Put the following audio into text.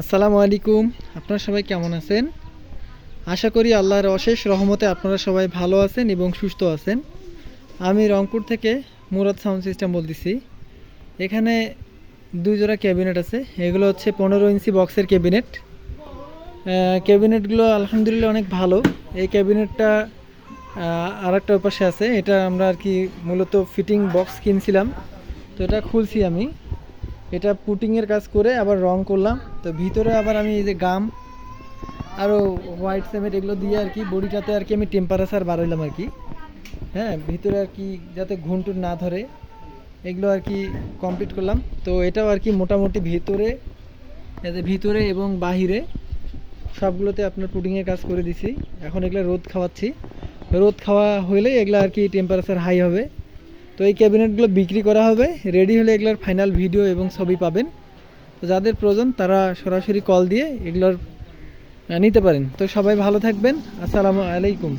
আসসালামু আলাইকুম। আপনারা সবাই কেমন আছেন? আশা করি আল্লাহর অশেষ রহমতে আপনারা সবাই ভালো আছেন এবং সুস্থ আছেন। আমি রংপুর থেকে মুরাদ সাউন্ড সিস্টেম বলতেছি। এখানে দুই জোড়া ক্যাবিনেট আছে। এগুলো হচ্ছে পনেরো ইঞ্চি বক্সের ক্যাবিনেট। ক্যাবিনেটগুলো আলহামদুলিল্লাহ অনেক ভালো। এই ক্যাবিনেটটা আর একটা পাশে আছে। এটা আমরা আর কি মূলত ফিটিং বক্স কিনছিলাম। তো এটা খুলছি আমি। এটা পুটিংয়ের কাজ করে আবার রং করলাম। তো ভিতরে আবার আমি এই যে গাম আরও হোয়াইট সিমেন্ট এগুলো দিয়ে আর কি বডিটাতে আর কি আমি টেম্পারেচার বাড়াইলাম আর কি। হ্যাঁ ভিতরে আর কি যাতে ঘুনটুন না ধরে, এগুলো আর কি কমপ্লিট করলাম। তো এটাও আর কি মোটামুটি ভিতরে এতে ভিতরে এবং বাহিরে সবগুলোতে আপনার পুডিংয়ের কাজ করে দিছি। এখন এগুলো রোদ খাওয়াচ্ছি। রোদ খাওয়া হলে এগুলো আর কি টেম্পারেচার হাই হবে। তো এই ক্যাবিনেটগুলো বিক্রি করা হবে। রেডি হলে এগুলোর ফাইনাল ভিডিও এবং ছবি পাবেন। তো যাদের প্রয়োজন তারা সরাসরি কল দিয়ে এগুলোর নিতে পারেন। তো সবাই ভালো থাকবেন। আসসালামু আলাইকুম।